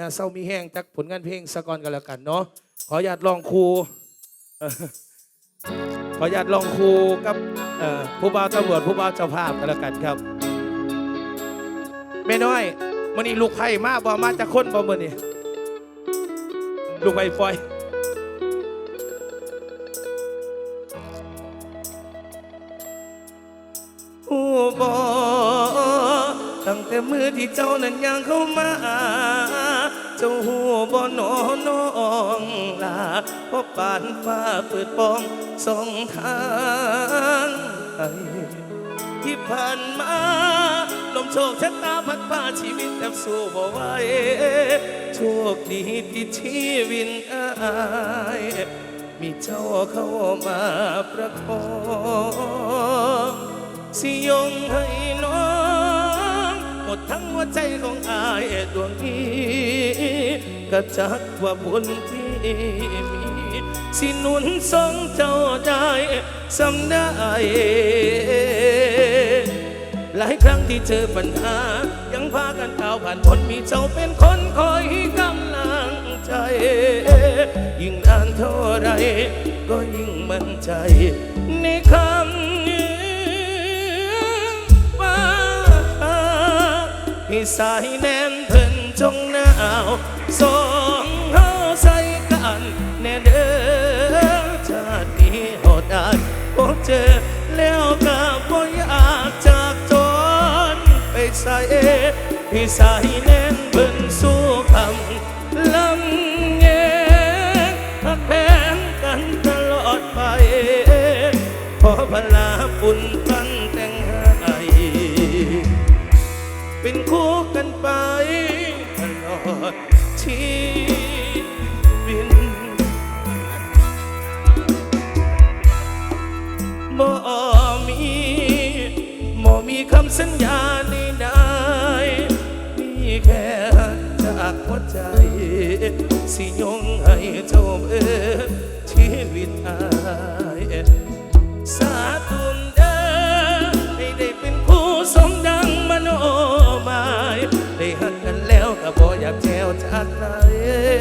นะเศร้ามีแห้งจากผลงานเพลงสะกอนกันแล้วกันเนาะขออนุญาตลองครูขออนุญาตลองครูกับผู้บ่าวตำรวจผู้บ่าวเจ้าภาพกันแล้วกันครับแม่น้อยมันนี้ลูกไผ่มาบ่มาจากคนบ่มื่อนี่ลูกไผ่ฟอยหูบอตั้งแต่มือที่เจ้านั้นยังเข้ามา เจ้าหูบอนอน้องลาเพราะปานฟ้าเปิดปองสองทางที่ผ่านมาลมโชคชะตาพัดพาชีวิตแทบสู้บ่ไหวโชคดีที่ชีวิตอายมีเจ้าเข้ามาประคองสิยงให้น ทั้งหัวใจของอายดวงนี้ก็จักว่าบุญที่มีสิหนุนทรงเจ้าได้สำได้หลายครั้งที่เจอปัญหา ยังพากันก้าวผ่านพ้นมีเจ้าเป็นคนคอยกำลังใจ ยิ่งนานเท่าไร ก็ยิ่งมั่นใจในคำ พี่สายแน่นเพิ่นจงหนาวสองเฮาใส่กันแน่เด้อชาตินี้หดอายพบเจอแล้วก็บ่อยากจากจนไปใส่พี่สายแน่นเพิ่นสู้คำลำเงหักแพงกันตลอดไปขอพลาปุ่นปั ชีวิตบ่มีบ่มีคำสัญญาใดๆมีแค่จากหัวใจ สิยงให้เจ้าเบิดชีวิตอา ขอ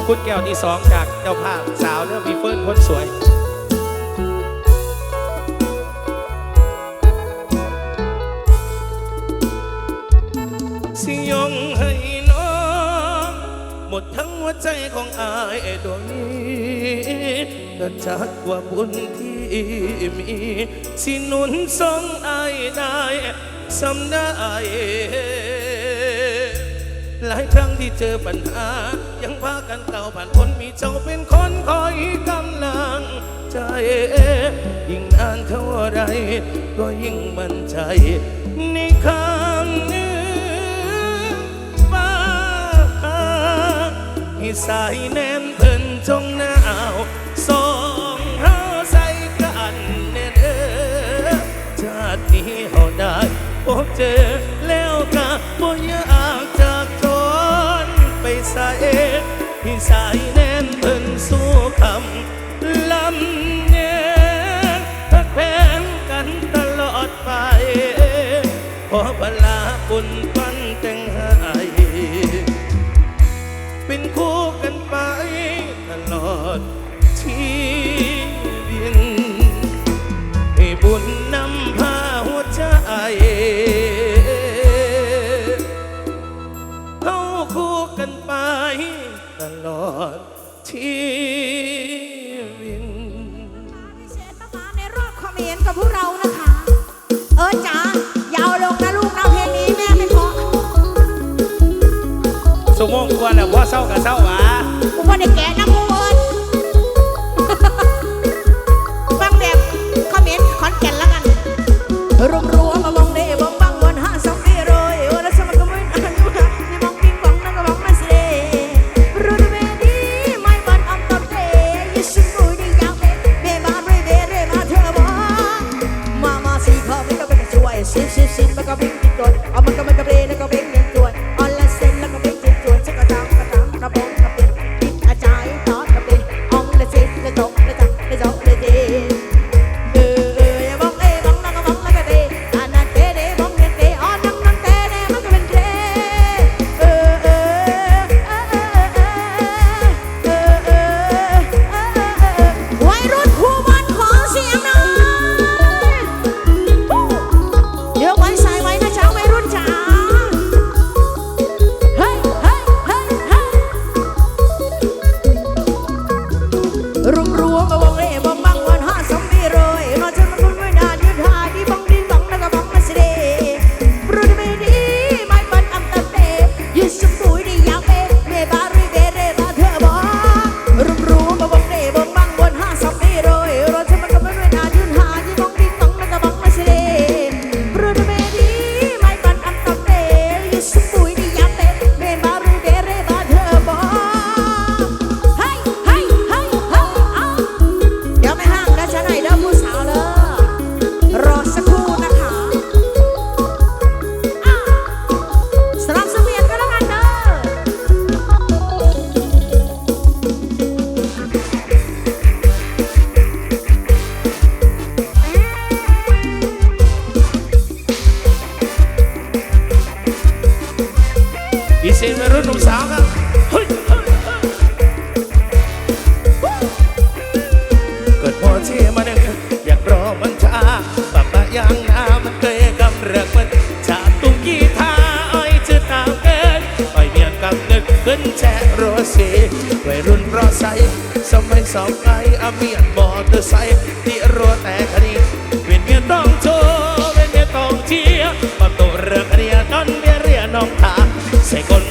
บคุณแก้วที่สองจากเจ้าภาพสาวเรื่องมีเฟิร์นคนสวย ดทั้งหัวใจของอายดวงนี้ก็จักว่าบุญที่มีสิหนุนทรงอายได้สำได้หลายครั้งที่เจอปัญหา ยังพากันเก่าผ่านพ้นมีเจ้าเป็นคนคอยกำลังใจยิ่งนานเท่าไรก็ยิ่งมั่นใจในคำนี้ สายแน่นเพิ่นจงหนาวสองเฮาใส่กันแน่เด้อชาตินี้เขาได้พบเจอแล้วก็บ่อยากจากจนไปใส่ที่สายแน่นเพิ่นสู้คำลำเนียงพักแพงกันตลอดไปขอพลาปุ่นปั ใส่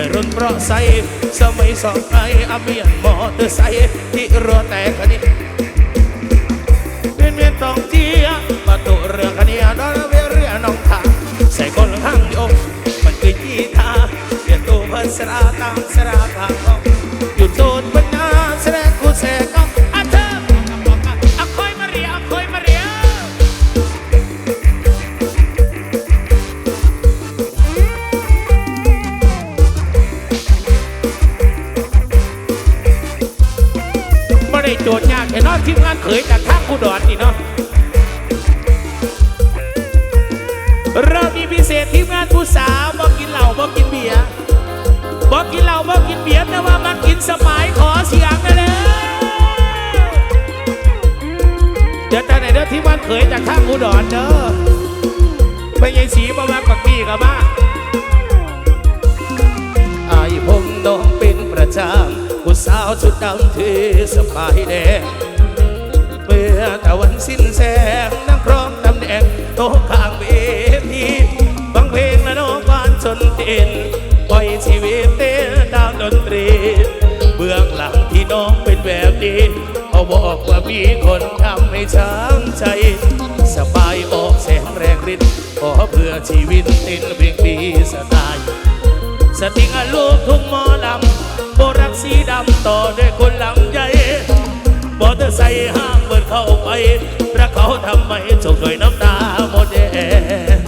วัยรุ่นเพราะใสสมัยสองไออาเมียนมอเตอร์ไซค์ที่รัวแตกคันนี้เป็นเมียนต้องเจียประตูเรือคันนี้ดอนเวเรือน้องทางใส่คนข้างโยมันคือกีตาเปลี่ยนตัวเพื่อสราตาม ทีมงานเขยจากทางกูดอนนี่เนาะเรามีพิเศษทีมงานผู้สาวบอกกินเหล้าบอกกินเบียร์บอกกินเหล้าบอกกินเบียร์แต่ว่ามากินสมัยขอเสียงกันเลยเดี๋ยวแต่ไหนเด้อทีมงานเขยจากทางกูดอนเด้อไปยัยสีมามาปักกี้กับมาไอายผมน้องเป็นประจำผู้สาวชุดดำที่สบายแดง สิ้นแสงนักร้องตำแหน่งโต๊ะข้างเวทีฟังเพลงและน้องบานชนตินปล่อยชีวิตเต้นดาวดนตรีเบื้องหลังที่น้องเป็นแบบนี้เขาบอกว่ามีคนทำให้ช้ำใจ สบายออกแสงแรงฤทธิ์ขอเพื่อชีวิตต้นเพลงดีสไตล์สติงอลูกทุ่งมอลำโบรักสีดำต่อด้วยคนลำใหญ่บอเตอร์ไซค์ห้าม เปิดเข้าไปพระเขาทำไมจกด้วยน้ำตาหมดแดง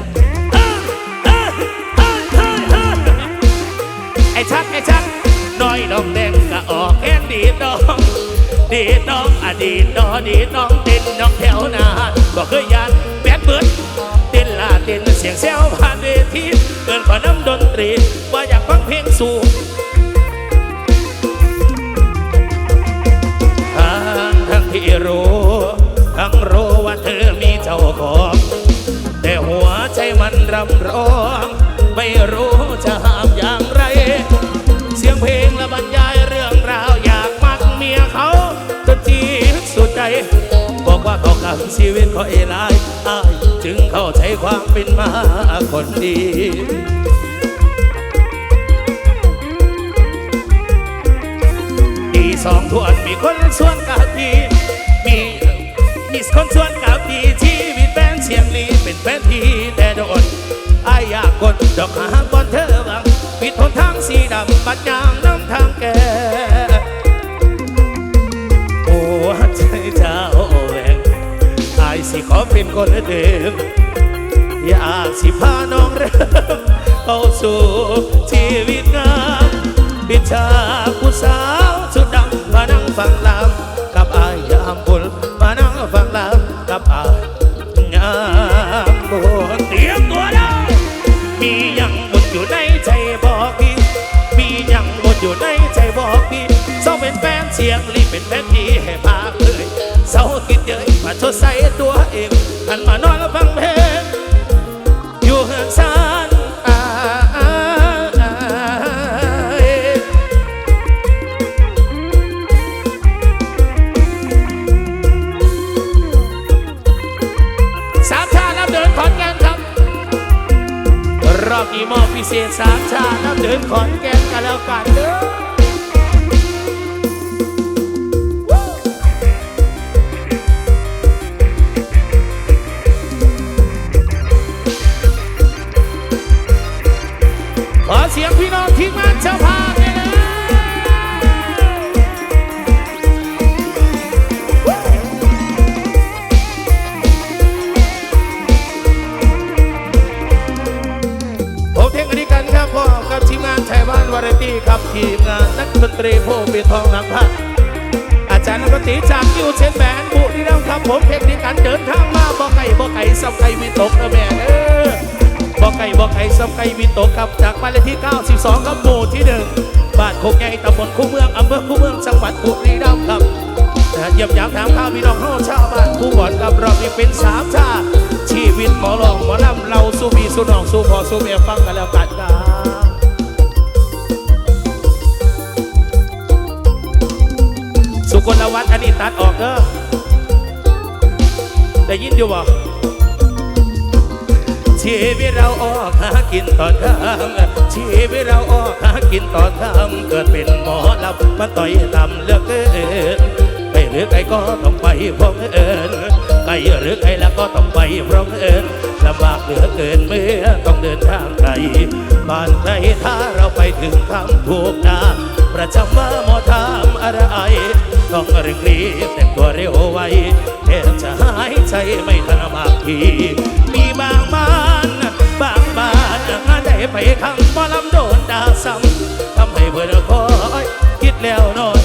ไอ้ชักไอ้ชักน้อยดองแดงกะออกแค่ดีดอง ดีดน้องอดีตดอดีดน้องเต้นน้องแถวนาบอกเคยยานแบดเบิดเต้นลาเต้นเสียงแซวผ่านเวทีเกินขอน้ำดนตรีว่าอยากฟังเพลงสูง จ้าของ แต่หัวใจมันรำร้อง ไม่รู้จะห้ามอย่างไร เสียงเพลงและบรรยายเรื่องราวอยากมักเมียเขาตัวจีสุดใจ บอกว่าเขากับชีวิตเขาเอลายอายจึงเข้าใจความเป็นมาคนดีปีสองทวนมีคนชวนกับดีมีมีคนชวนกับดี เป็นแฟนที่แต่โดนอายอยากกดดอกหางบอนเธอบังปิดทนทางสีดำบัดยางน้ำทางแก่โอ้ใจเจ้าแหวงอายสิขอเป็นคนเดิมอยากสิพาน้องเริ่มเข้าสู่ เป็นแม่ที่ให้พาเลยเศร้ากินเยอะมาชดใส่ตัวเองหันมานามชาติชีวิตหมอลองหมอลำเราสู้พี่สู้น้องสู้พ่อสู้แม่ฟังกันแล้วกันครับสุกลวัฒน์อันนี้ตัดออกเด้อได้ยินอยู่บ่ชีวิตเราออกหากินต่อทำชีวิตเราออกหากินต่อทำเกิดเป็นหมอลำมาต่อยลำเลือกเกินไปหรือกไกลก็ต้องไปพร้อมเอิญ ไกลหรือไกลแล้วก็ต้องไปพร้อมเอิญลำบากเหลือเกินเมื่อต้องเดินทางไกลบ้านใครถ้าเราไปถึงคำถูกนาประจำว่าหมอทำอะไรต้องเร่งรีบแต่งตัวเร็วไวแทบจะหายใจไม่ทันบางทีมีบางบ้านบางบ้านงานได้ไปคำบ่ลำโดนดาซ้ำทำให้เพื่อนคอยคิดแล้วนอน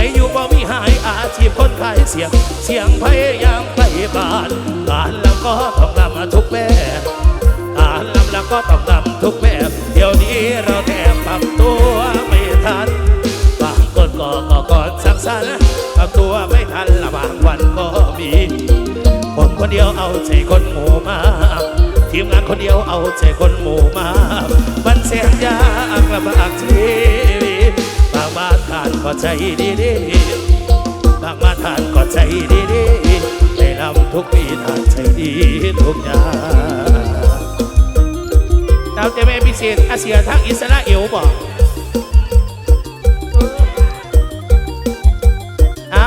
ใจอยู่บ่มีหายอาชีพคนขายเสียง เสียงพยายามไปบ้านการแล้วก็ต้องนำทุกแบบการลำแล้วก็ต้องนำทุกแบบเดี๋ยวนี้เราแทบปรับตัวไม่ทันบางคนก็ก็ก่อนสักสั้นปรับตัวไม่ทันละบางวันก็มีผมคนเดียวเอาใจคนหมู่มากทีมงานคนเดียวเอาใจคนหมู่มากมันเสียงยากลำบากชีวิต บางบ้าทานก็ใจดีดีๆบางบ้าทานก็ใจดีดีๆได้ลำทุกปีทานใจดีทุกอย่างดาวเจเมพิเศษอาเซียทางอิสราเอลบอกเอา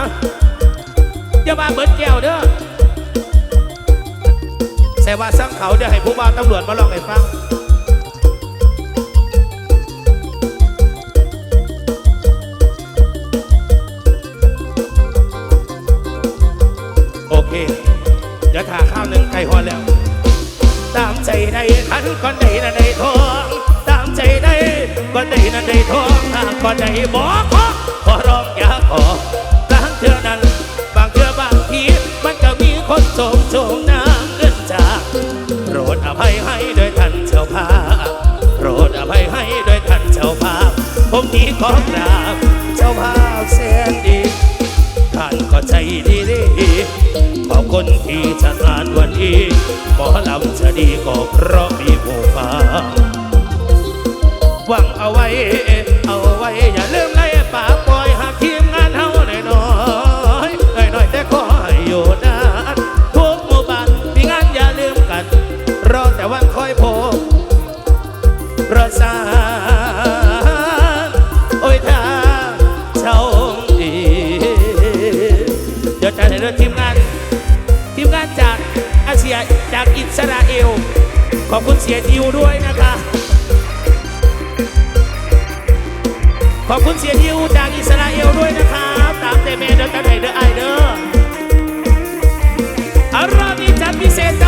อย่ามาเบิดแก้วเด้อแสว่าสังเขาเดี๋ยวให้ผู้บ่าวตำรวจมาลองให้ฟัง ไก่หอนแล้ว ตามใจได้ขันก่อนใดนั่นได้ทองตามใจได้ก่อนใดนั่นได้ทองหากก่อนใดบอกขอขอร้องอย่าขอบางเทื่อนั้น บางเทือบางที มันก็มีคนโสมโสมน้ำเงินจากโปรดอภัยให้โดยท่านเจ้าภาพโปรดอภัยให้โดยท่านเจ้าภาพ ผมนี้ขอกราบเจ้าภาพแสนดีท่านก็ใจดีดี คนที่จะงานวันนี้หมอลำจะดีก็เพราะมีผู้ฟังหวังเอาไว้ เอาไว้อย่าลืมนะ งานจากอาเซียจากอิสราเอล ขอบคุณเสียดิวด้วยนะคะ ขอบคุณเสียดิวจากอิสราเอลด้วยนะคะตามเตเมเดอร์กันไหนเดอร์ไอเดอร์อารอบนี้จัดพิเศษ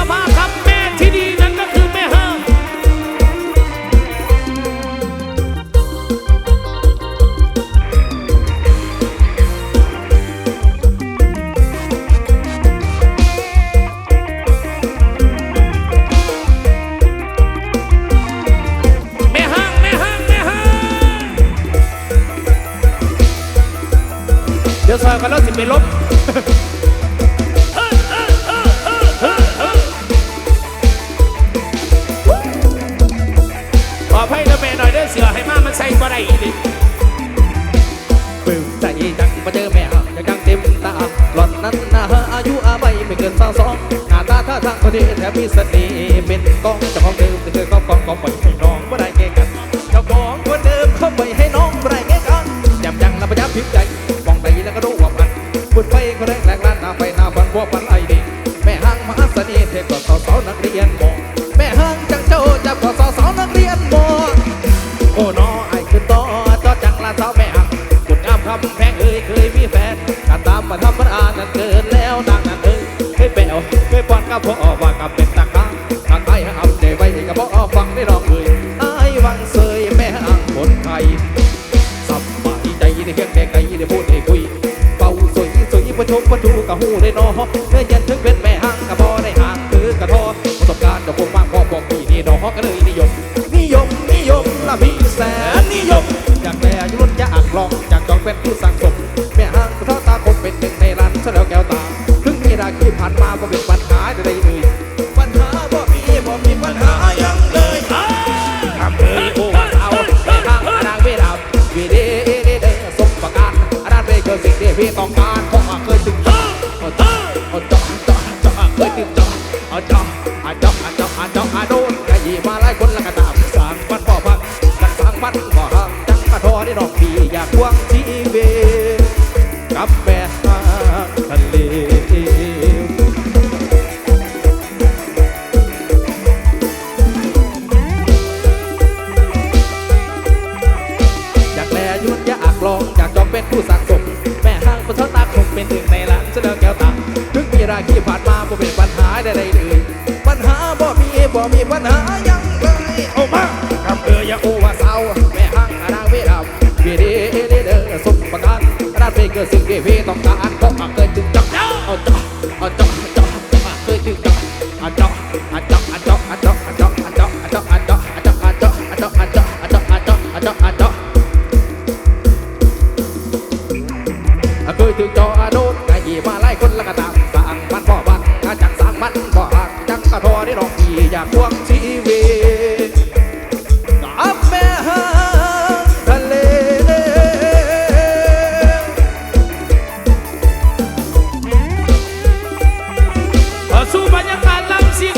ยวซอยกันแล้วสิไปลบขอให้นะแม่หน่อยเด้อเสือให้มามันใส่บ่ได้อีกปึ้งใจดังมาเจอแม่จะดังเต็มตาหลอนนั้นนะอายุอาใบไม่เกินสองสองหน้าตาท่าทางคนที่แถมมีเสน่ห์เป็นกองเจ้าของเดิมเคยครอบครองกองปล่ให้น้องบ่ได้แก่กันเจ้าของคนเดิมเข้าไปให้น้อง บุดไฟก็แรงแรง หูได้นอเมื่อเย็นถึงเป็นแม่หังกับบอได้ห่างคือกระทอประสบการณ์จะคงมางพอบอกพี่นี่ดอกก็เลยนิยม นิยมนิยมละมีแสนนิยม จากแต่ยุรถยากลองจากจองเป็นผู้สั่ง ต้องการพบมาเกิดถึงจับเอา